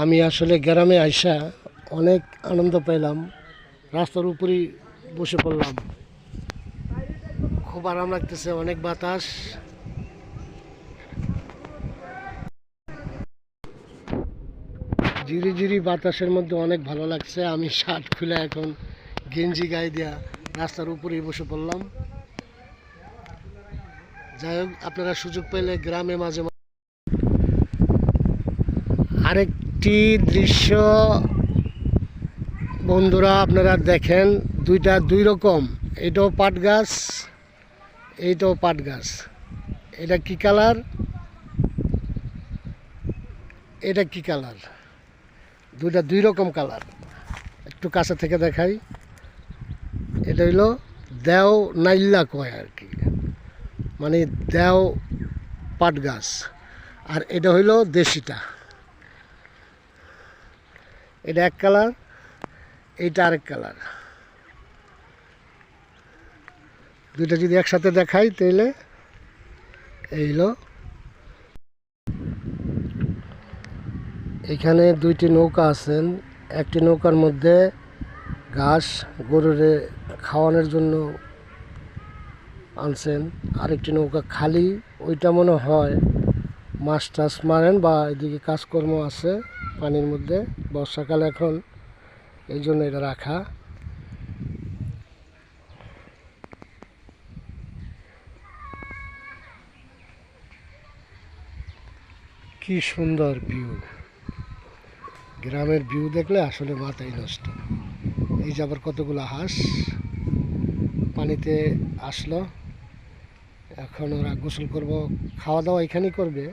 আমি আসলে গ্রামে আইসা অনেক আনন্দ পেলাম রাস্তার উপরেই বসে পড়লাম। খুব আরাম লাগতেছে, অনেক বাতাস। জিরি জিরি বাতাসের মধ্যে অনেক ভালো লাগছে, আমি শার্ট খুলে এখন গেঞ্জি গায়ে দেওয়া রাস্তার উপরেই বসে পড়লাম। যাই হোক, আপনারা সুযোগ পেলে গ্রামে মাঝে মাঝে আরেকটি দৃশ্য। বন্ধুরা, আপনারা দেখেন, দুইটা দুই রকম। এটাও পাট গাছ, এইটাও পাট গাছ। এটা কি কালার? এটা কি কালার? দুইটা দুই রকম কালার। একটু কাছে থেকে দেখাই। এটা হইল দেও নাইল্লা কয় আর কি। মানে দেও পাট গাছ। আর এটা হইল দেশিটা। এটা এক কালার, এইটা আরেক কালার। দুইটা যদি একসাথে দেখাই তাহলে এই হলো এখানে দুইটি নৌকা আছেন, একটি নৌকার মধ্যে ঘাস গরুরে খাওয়ানোর জন্য আনছেন, আরেকটি নৌকা খালি, ওইটা মনে হয় মাছ টাছ মারেন বা এদিকে কাজকর্ম আছে। পানির মধ্যে। বর্ষাকালে এখন, এই জন্য এটা রাখা। কি সুন্দর ভিউ। গ্রামের ভিউ দেখলে আসলে মাথাই নষ্ট। এই যে আবার কতগুলো হাঁস পানিতে আসলো। এখন ওরা গোসল করব, খাওয়া দাওয়া এখানেই করবে।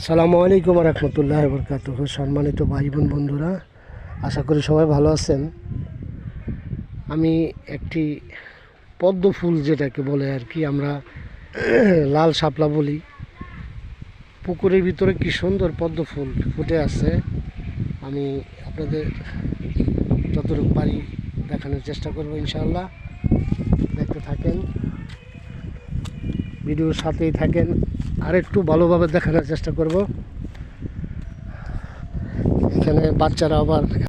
আসসালামু আলাইকুম রহমতুল্লাহ বরকাত সম্মানিত ভাই বোন বন্ধুরা, আশা করি সবাই ভালো আছেন। আমি একটি পদ্ম ফুল যেটাকে বলে আর কি, আমরা লাল শাপলা বলি। পুকুরের ভিতরে কি সুন্দর পদ্ম ফুল ফুটে আছে। আমি আপনাদের যতটুকু পারি দেখানোর চেষ্টা করব ইনশাল্লাহ দেখতে থাকেন, ভিডিওর সাথেই থাকেন। আর একটু ভালোভাবে দেখানোর চেষ্টা করব। এখানে বাচ্চারা আবার